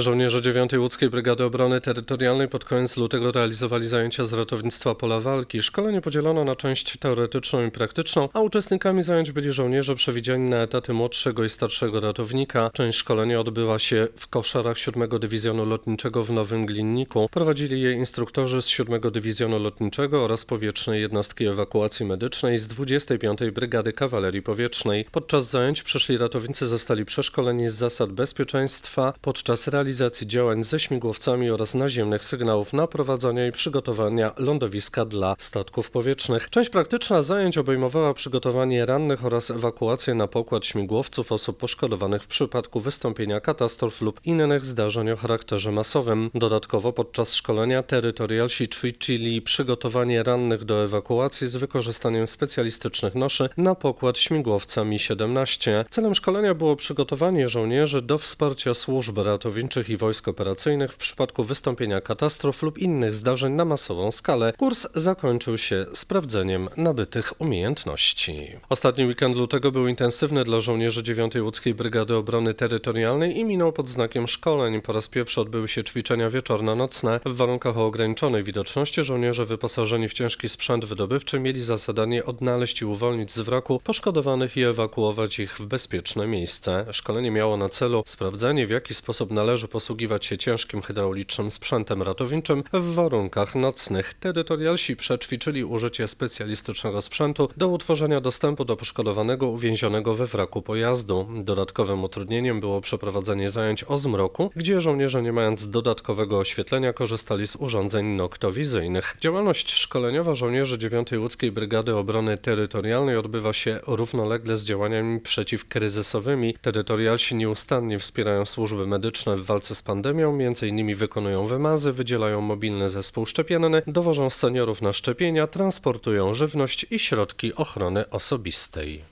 Żołnierze 9 Łódzkiej Brygady Obrony Terytorialnej pod koniec lutego realizowali zajęcia z ratownictwa pola walki. Szkolenie podzielono na część teoretyczną i praktyczną, a uczestnikami zajęć byli żołnierze przewidziani na etaty młodszego i starszego ratownika. Część szkolenia odbyła się w koszarach 7 Dywizjonu Lotniczego w Nowym Glinniku. Prowadzili je instruktorzy z 7 Dywizjonu Lotniczego oraz powietrznej jednostki ewakuacji medycznej z 25 Brygady Kawalerii Powietrznej. Podczas zajęć przyszli ratownicy zostali przeszkoleni z zasad bezpieczeństwa podczas realizacji działań ze śmigłowcami oraz naziemnych sygnałów naprowadzania i przygotowania lądowiska dla statków powietrznych. Część praktyczna zajęć obejmowała przygotowanie rannych oraz ewakuację na pokład śmigłowców osób poszkodowanych w przypadku wystąpienia katastrof lub innych zdarzeń o charakterze masowym. Dodatkowo podczas szkolenia terytorialsi ćwiczyli przygotowanie rannych do ewakuacji z wykorzystaniem specjalistycznych noszy na pokład śmigłowca Mi-17. Celem szkolenia było przygotowanie żołnierzy do wsparcia służb ratowniczych i wojsk operacyjnych w przypadku wystąpienia katastrof lub innych zdarzeń na masową skalę. Kurs zakończył się sprawdzeniem nabytych umiejętności. Ostatni weekend lutego był intensywny dla żołnierzy 9 Łódzkiej Brygady Obrony Terytorialnej i minął pod znakiem szkoleń. Po raz pierwszy odbyły się ćwiczenia wieczorno-nocne. W warunkach o ograniczonej widoczności żołnierze wyposażeni w ciężki sprzęt wydobywczy mieli za zadanie odnaleźć i uwolnić z wraku poszkodowanych i ewakuować ich w bezpieczne miejsce. Szkolenie miało na celu sprawdzenie, w jaki sposób należy posługiwać się ciężkim hydraulicznym sprzętem ratowniczym w warunkach nocnych. Terytorialsi przećwiczyli użycie specjalistycznego sprzętu do utworzenia dostępu do poszkodowanego uwięzionego we wraku pojazdu. Dodatkowym utrudnieniem było przeprowadzenie zajęć o zmroku, gdzie żołnierze nie mając dodatkowego oświetlenia korzystali z urządzeń noktowizyjnych. Działalność szkoleniowa żołnierzy 9 Łódzkiej Brygady Obrony Terytorialnej odbywa się równolegle z działaniami przeciwkryzysowymi. Terytorialsi nieustannie wspierają służby medyczne w walce z pandemią, m.in. wykonują wymazy, wydzielają mobilny zespół szczepienny, dowożą seniorów na szczepienia, transportują żywność i środki ochrony osobistej.